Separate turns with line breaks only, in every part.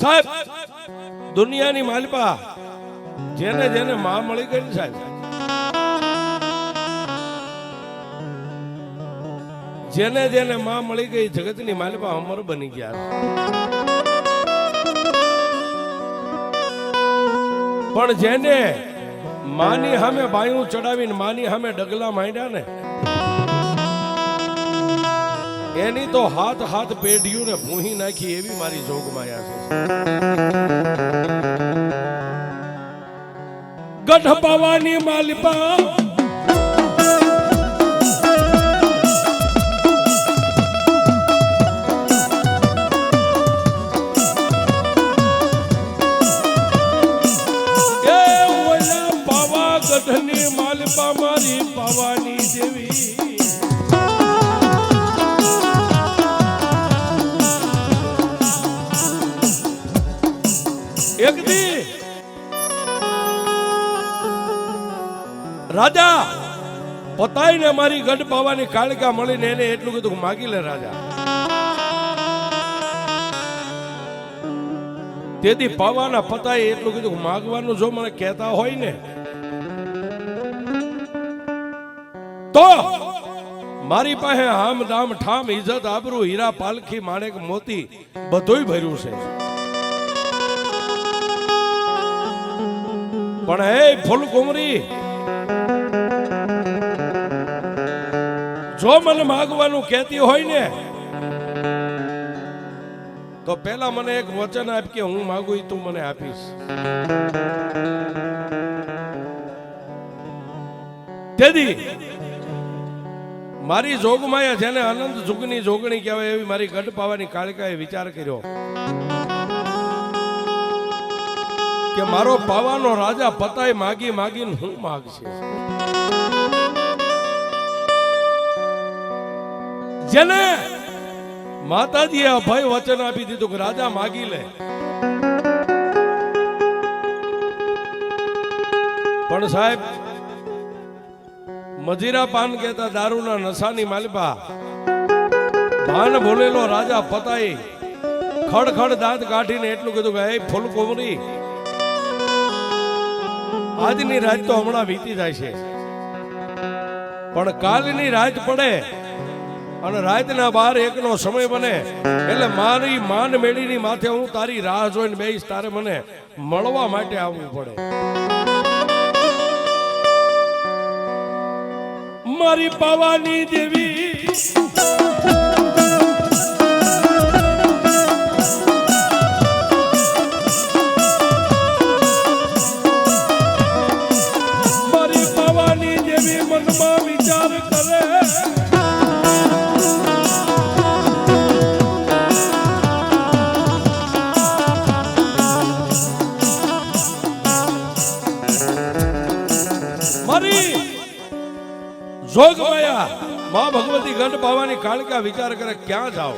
સાહેબ, દુનિયાની માલપા જેને જેને માં મળી ગઈ સાહેબ. જેને જેને માં મળી ગઈ, જગતની માલિપા અમર બની ગયા. પણ જેને માની સામે બાયું ચડાવીને માની સામે ડગલા માંડ્યા ને એની તો હાથ હાથ પેઢીયું ને ભૂહી નાખી એવી મારી જોગમાયા છે. ગઢ પવાની માલિપા ગઢની માલિપા મારી પાવાની દેવી. રાજા, પતાઈને મારી ગઢ પાવાની કાળકા મળીને એને એટલું કીધું માગી લે રાજા. તેથી પાવાના પતાએ એટલું કીધું માગવાનું જો મને કહેતા હોય ને, તો મારી પાસે આમ દામ ઠામ ઇજત આબરૂ, હીરા, પાલખી, માણેક, મોતી બધુંય ભર્યું છે. પણ હે ફૂલ જો મને માગવાનું કહેતી હોય ને, તો પેલા મને એક વચન આપ કે હું માગું તું મને આપીશ. તેથી મારી જોગમાયા જેને અનંત જુગની જોગણી કહેવાય એવી મારી ગઢ પાવાની કાળકાએ વિચાર કર્યો કે મારો પાવાનો રાજા પતાય માગી માગીને હું માગશે. જેને માતાજીએ અભય વચન આપી દીધું કે રાજા માગી લે. પણ સાહેબ, મજીરા પાન કહેતા દારૂના નશાની માલિપા. ભાન ભૂલેલો રાજા પતાઈ ખડ ખડ દાંત કાઢીને એટલું કીધું કે એ ફૂલ કોમરી આજની રાત તો હમણાં વીતી જાય છે. પણ કાલની રાત પડે અને રાતના બાર એકનો સમય બને. એટલે મારી માન મેળીની માથે હું તારી રાહ જોઈને બેહીશ, તારે મને મળવા માટે આવવું પડે. મારી પાવાની દેવી જોગ માયા, માં ભગવતી ગંઠ પાવાની કાળકા વિચાર કરે, ક્યાં જાઓ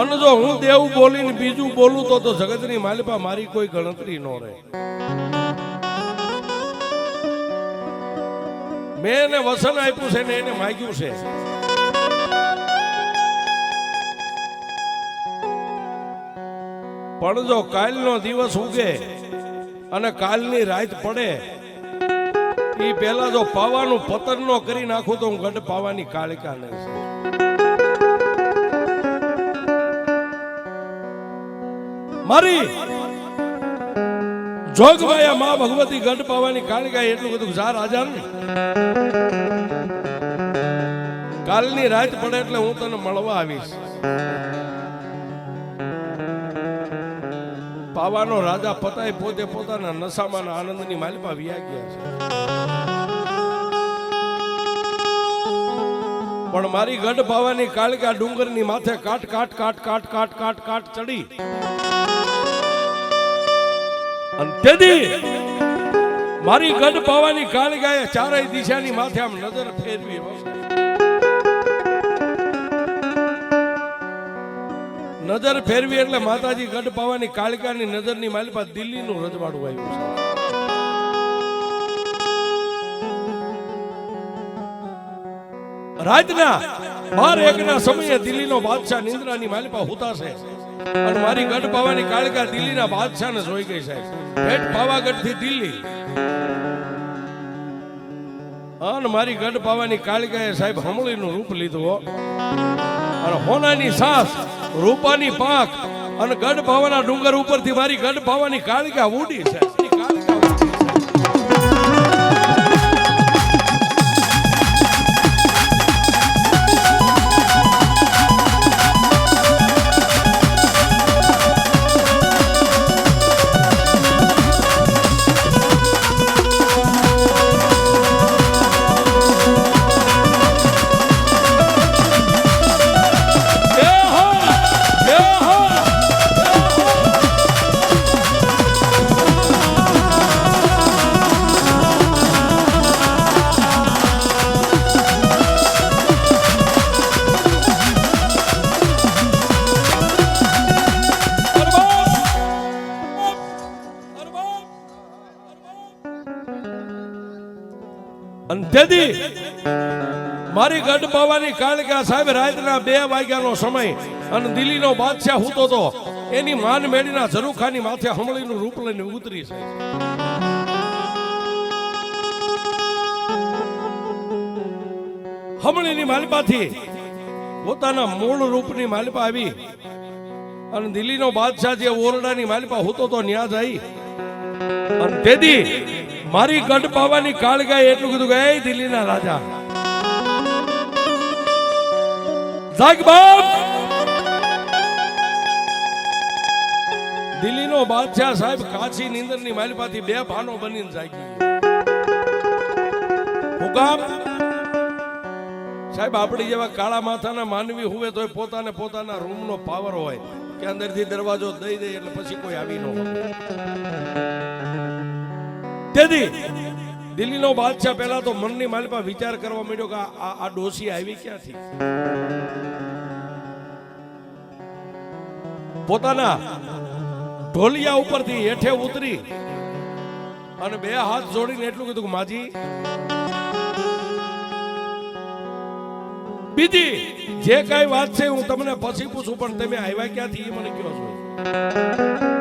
અને જો હું દેવ બોલીને બીજું બોલું તો તો જગતની માલિપા મારી કોઈ ગણતરી ન રહે. મેં એને વસન આપ્યું છે ને એને માગ્યું છે. પણ જો કાલનો દિવસ ઉગે અને કાલની રાત પડે એ પહેલા જો પાવાનું પતન નો કરી નાખું તો હું ગઢ પાવાની કાળિકા નહીં મારી જોગમાયા માં ભગવતી ગઢ પાવાની કાળિકા એટલું બધું જા રાજા ને કાલની રાત પડે એટલે હું તને મળવા આવીશ. પાવાનો રાજા પતાય પોતે પોતાના નશામાં આનંદની માલિપા વિયા છે. પણ મારી ગઢ ભાવાની કાળકા ડુંગરની માથે કાટ કાટ કાટ કાટ કાટ કાટ કાટ ચડી. મારી ગઢ પાવાની કાળકાએ ચારેય દિશાની માથે આમ નજર ફેરવી નજર ફેરવી એટલે માતાજી ગઢ પાવાની કાળકાની નજરની માલિપા દિલ્હીનું રજવાડું આવ્યું છે. રાતના બાર એકના સમયે દિલ્હીનો બાદશાહ નિંદ્રાની માલિપા હુતા છે અને મારી ગઢ પાવાની કાળકા દિલ્હીના બાદશાહને જોઈ ગઈ સાહેબ. ભેટ પાવાગઢથી દિલ્હી. અને મારી ગઢ પાવાની કાળકાએ સાહેબ હમળીનું રૂપ લીધું. અને હોનાની સાસ, રૂપાની પાંખ અને ગઢ પાવાના ડુંગર ઉપરથી મારી ગઢ પાવાની કાળકા ઉડી છે. મારી ગઢ પાવાની કાળકા સાહેબ રાતના બે વાગ્યાનો સમય અને દિલ્હીનો બાદશાહ હૂતો તો એની માન મેળીના ઝરૂખાની માથે હમળીનું રૂપ લઈને ઉતરી છે. હમળીની માલિપાથી પોતાના મૂળ રૂપની માલિપા આવી અને દિલ્હીનો બાદશાહ જે ઓરડાની માલિપા હોતો તો ન્યા જાય. અને તેથી મારી ગઢ પાવાની કાળગાએ એટલું કીધું કે દિલ્હીના રાજા જાગ બાપ. દિલ્હીનો બાદશાહ સાહેબ કાચી નીંદરની માલિપાથી બે ભાનો બનીને જાગી હુકામ. સાહેબ, આપણી જેવા કાળા માથાના માનવી હોવે તો પોતાને પોતાના રૂમનો પાવર હોય કે અંદરથી દરવાજો દઈ દે એટલે પછી કોઈ આવી ન હોય. તેથી દિલ્હીનો બાદશાહ પહેલા તો મનની માલિપા વિચાર કરવા માંડ્યો કે આ- આ ડોસી આવી ક્યાંથી? પોતાના ઢોલિયા ઉપરથી હેઠે ઉતરી અને બે હાથ જોડીને એટલું કીધું કે માજી, બીજી, જે કઈ વાત છે હું તમને પછી પૂછું, પણ તમે આવ્યા ક્યાંથી એ મને કયો છો.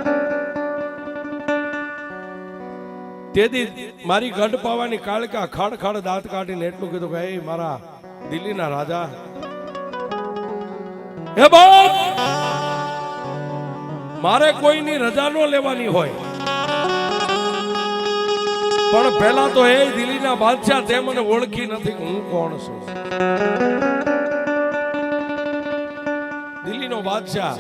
તેથી મારી ગઢ પાવાની કાળકા ખાડ ખાડ દાંત કાઢીને એટલું કીધું કે, "એ મારા દિલ્હીના રાજા. હે બાપ મારે કોઈની રજા ન લેવાની હોય. પણ પહેલા તો એ દિલ્હીના બાદશાહ તે મને ઓળખી નથી. કે હું કોણ છું? દિલ્હીનો બાદશાહ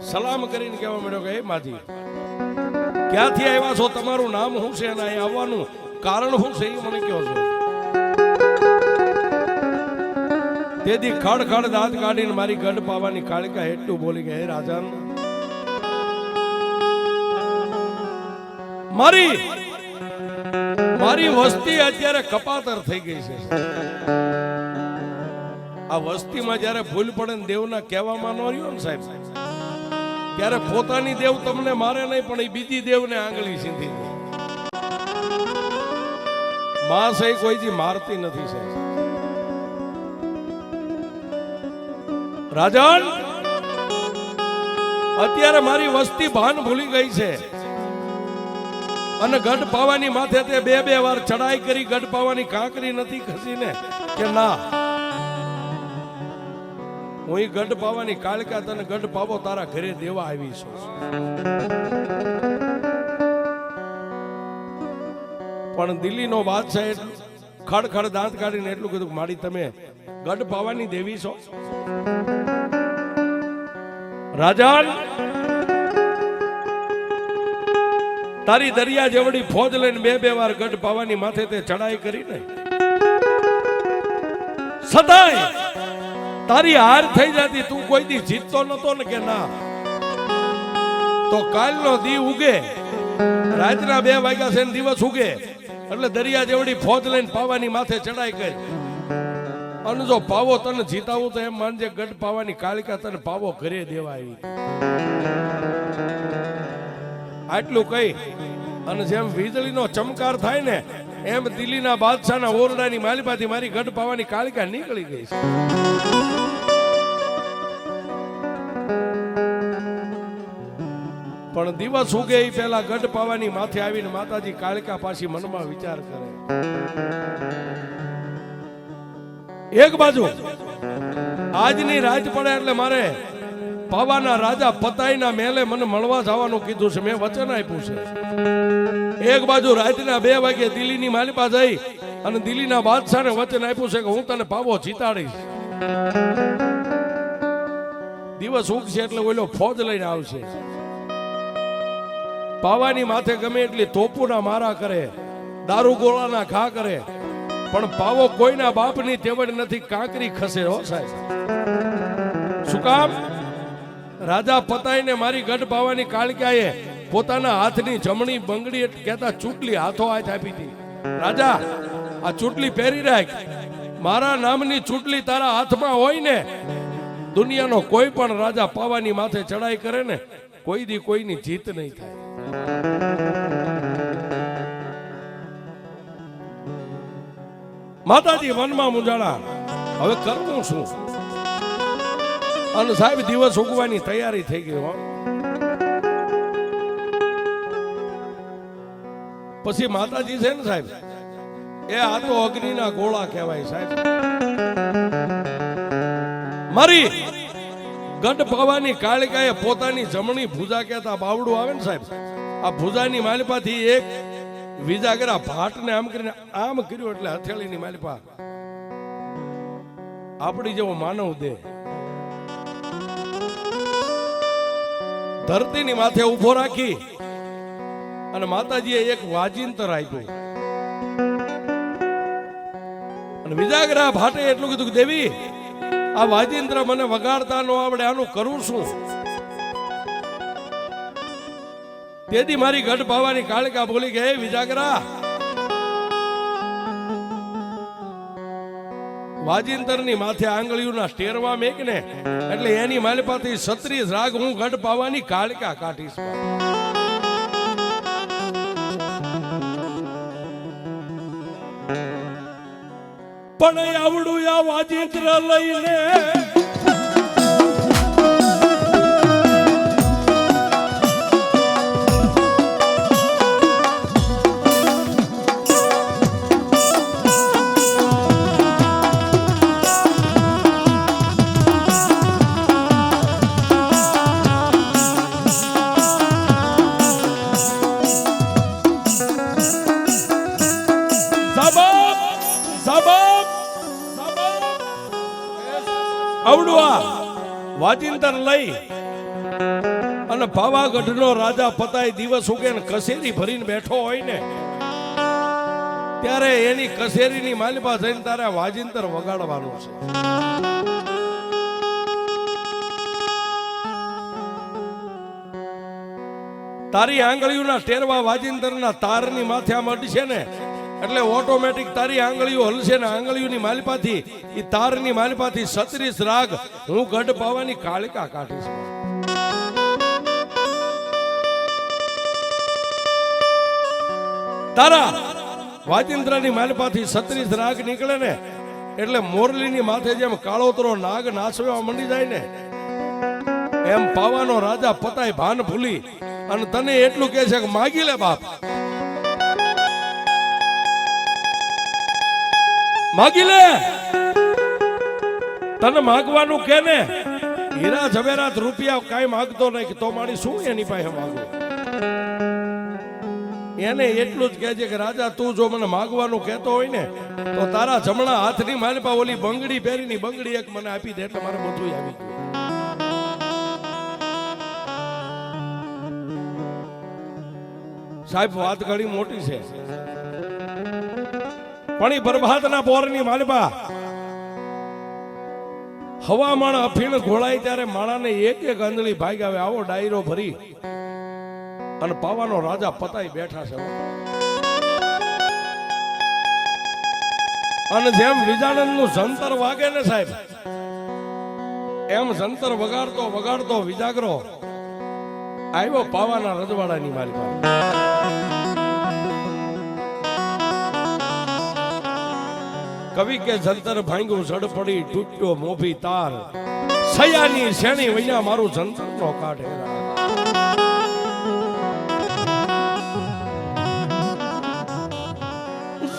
સલામ કરીને કહેવા માંડ્યો કે, એ માજી ક્યાંથી આવ્યા છો? તમારું નામ શું છે અને અહીં આવવાનું કારણ શું છે એ મને કહો છો. તેથી ખડ ખડ દાંત કાઢીને મારી ગઢ પાવાની કાળિકા એટલું બોલી કે હે રાજા મારી મારી વસ્તી અત્યારે કપાતર થઈ ગઈ છે. આ વસ્તીમાં જ્યારે ભૂલ પડે ને દેવના કહેવામાં ન રહ્યો ને સાહેબ ત્યારે પોતાની દેવ તમને મારે નહીં, પણ એ બીજી દેવને આંગળી સીધી. માં છે કોઈ મારતી નથી છે રાજન, અત્યારે મારી વસ્તી ભાન ભૂલી ગઈ છે. અને ગઢ પાવાની માથે તે બે બે વાર ચડાઈ કરી, ગઢ પાવાની કાંકરી નથી ખસીને કે ના. હું ગઢ પાવાની કાળકા તને ગઢ પાવો, તારા ઘરે દેવા આવી છું. પણ દિલ્હીનો બાદશાહ ખડ ખડ દાંત કાઢીને એટલું કીધું મારી તમે ગઢ પાવાની દેવી છો? રાજા તારી દરિયા જેવડી ફોજ લઈને બે બે વાર ગઢ પાવાની માથે તે ચડાઈ કરી ને સદાય તારી હાર થઈ જતી, તું કોઈ દી જીતતો નતો ને કે ના? તો કાલનો દી ઉગે. રાતના બે વાગ્યા છે દિવસ ઉગે. એટલે દરિયા જેવડી ફોજ લઈને પાવાની માથે ચડાઈ ગઈ. અને જો પાવો તને જીતાવું તો એમ માનજે ગઢ પાવાની કાલિકા તને પાવો ઘરે દેવા આવી. આટલું કહી, અને જેમ વીજળીનો ચમકાર થાય ને, એમ દિલ્હીના બાદશાહના ઓરડાની માલિપાથી મારી ગઢ પાવાની કાલિકા નીકળી ગઈ છે. પણ દિવસ ઉગે એ પેલા ગઢ પાવાની માથે આવીને માતાજી કાળકા પાછી મનમાં વિચાર કરે. એક બાજુ, આજની રાત પડે એટલે મારે પાવાના રાજા પતાઈના મેલે મને મળવા જવાનું કીધું છે. મેં વચન આપ્યું છે. એક બાજુ રાતના બે વાગે દિલ્હીની માલિપા જઈ અને દિલ્હીના બાદશાહને વચન આપ્યું છે કે હું તને પાવો જીતાડીશ. દિવસ ઉગશે એટલે ઓલો ફોજ લઈને આવશે. પાવાની માથે ગમે એટલી તોપુના મારા કરે, દારૂ ગોળાના ઘા કરે, પણ પાવો કોઈના બાપની તેવડ નથી, કાંકરી ખસે હો સાહેબ. શું કામ? રાજા પતાઈને મારી ગઢ પાવાની કાળક્યાએ પોતાના હાથની જમણી બંગડી કહેતા ચૂંટલી હાથો હાથ આપી હતી. રાજા, આ ચૂંટલી પહેરી રાખ. મારા નામની ચૂંટલી તારા હાથમાં હોય ને, દુનિયાનો કોઈ પણ રાજા પાવાની માથે ચડાઈ કરે ને, કોઈ દી કોઈની જીત નહીં થાય. માતાજી વનમાં મુંજાણા હવે કરવું શું? અને સાહેબ, દિવસ ઉગવાની તૈયારી થઈ ગઈ હો. પછી માતાજી છે ને સાહેબ, એ આ તો અગ્નિના ગોળા કહેવાય સાહેબ. મારી ગઢ પવાની કાળિકાએ પોતાની જમણી ભૂજા કહેતા બાવડું આવે ને સાહેબ? આ ભુજાની માલિપાથી એક વિજાગરા ભાટને આમ કરીને આમ કર્યું એટલે હથેળીની માલિપા. આપણી જેવો માનવ દે ધરતીની માથે ઊભો રાખી અને માતાજીએ એક વાજિંતર આપ્યું. અને વિજાગરા ભાટે એટલું કીધું કે દેવી આ વાજિંત્ર મને વગાડતા નો આવડે, આનું કરું શું? તેથી મારી ગઢ પાવાની કાળકા બોલી ગયા "હે વિજાગરા વાજિંતરની માથે આંગળીઓના સ્ટેરવા મેક ને એટલે એની પાસે છત્રીસ રાગ હું ગઢ પાવાની કાળકા કાઢીશ પણ આવડું આ વાજિંત્ર લઈને વાજિંતર લઈ અને પાવાગઢનો રાજા પતાય દિવસ ઉગે ને કસેરી ભરીને બેઠો હોય ને, ત્યારે એની કસેરીની માલિપા થઈને તારે વાજિંદર વગાડવાનું છે. તારી આંગળીઓના ટેરવા વાજિંતરના તારની માથે આમ અડશે ને એટલે ઓટોમેટિક તારી આંગળીઓ હલશે ને આંગળીઓની માલિપાથી એ તારની માલિપાથી સત્રીસ રાગ હું ગઢ પાવાની કાળિકા કાઢીશ. તારા વાજિંદ્રની માલિપાથી સત્રીસ રાગ નીકળે ને, એટલે મોરલીની માથે જેમ કાળોતરો નાગ નાસવા મંડી જાય ને, એમ પાવાનો રાજા પતાય ભાન ભૂલી, અને તને એટલું કહે છે કે માગી લે બાપ. માગી લે તને માગવાનું કે ને હીરા ઝવેરાત રૂપિયા કાંઈ માગતો નહીં તો મારી શું એની પાસે માગું એને એટલું જ કહે છે કે, રાજા, તું જો મને માગવાનું કહેતો હોય ને, તો તારા જમણા હાથની મારી પાસે ઓલી બંગડી પહેરીની બંગડી એક મને આપી દે એટલે મારે બધું આવી ગયું. સાહેબ, વાત ઘણી મોટી છે. પણ એ બરબાદના પોરની માલબા. હવામાન અફીણ ઘોળાય ત્યારે માણાને એક એક અંજળી ભાગ આવે, આવો ડાયરો ભરી. અને પાવાનો રાજા પતાઈ બેઠા છે. અને જેમ વિજાનંદનું જંતર વાગે ને સાહેબ, એમ જંતર વગાડતો વગાડતો વિજાગરો આવ્યો પાવાના રજવાડાની મારી પાસે કવિ કે જંતર ભાંગ્યું જડ પડી તૂટ્યો મોભી તાર. સયાની શેણી વૈયા મારું જંતર નો કાઢે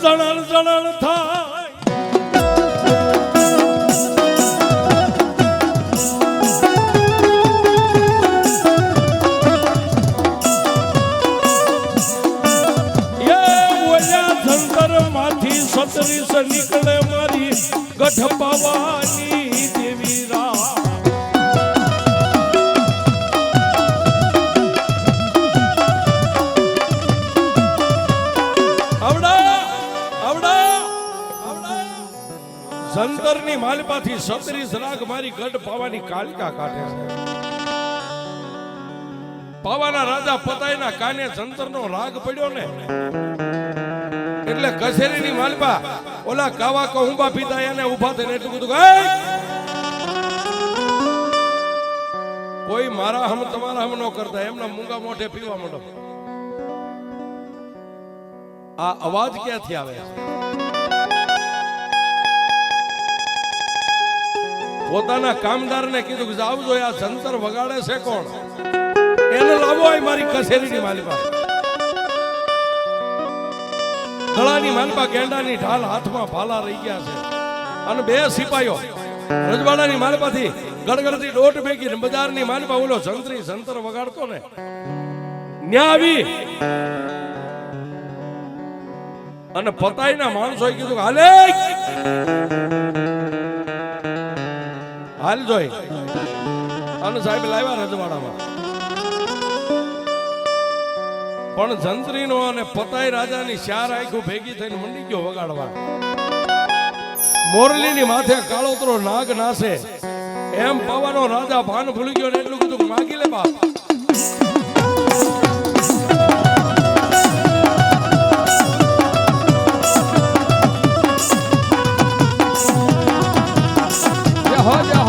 જણણ જણણ થાય સત્રીસ રાગ મારી ગઢ પાવાની કાલિકા કાઢે છે. પાવાના રાજા પતાઈના કાને જંતરનો રાગ પડ્યો ને? એટલે કસેરીની માલપા ઓલા કાવા કહુંબા પીતા એને ઊભા થઈને એટલું કીધું કે, "એય! કોઈ મારા હમ તમારા હમ ન કરતા એમના મૂંગા મોઢે પીવા માંડો. આ અવાજ ક્યાંથી આવે? પોતાના કામદારને કીધું કે આવજો આ સંતર વગાડે છે કોણ? એને લાવો આ મારી કસેરીની માલિકા. ગળાની માલપા ગેંડાની ઢાલ હાથમાં ભાલા રહી ગયા છે. અને બે સિપાહીઓ રજવાડાની માલપાથી ગડગડતી દોટ ભેગી બજારની માલપા ઓલો સંતરી સંતર વગાડતો ને. ન્યા આવી. અને પતાઈના માણસોએ કીધું કે હાલે! હાલ જોઈ. અને સાહેબ લાવ્યા રજવાડામાં. પણ જંત્રીનો અને પતાઈ રાજાની શાર આખું ભેગી થઈને મંડી ગયો વગાડવા. મોરલીની માથે કાળોતરો નાગ નાશે એમ પવાનો રાજા ભાન ભૂલી ગયો ને એટલું કીધું માગી લે બાપ. Roda!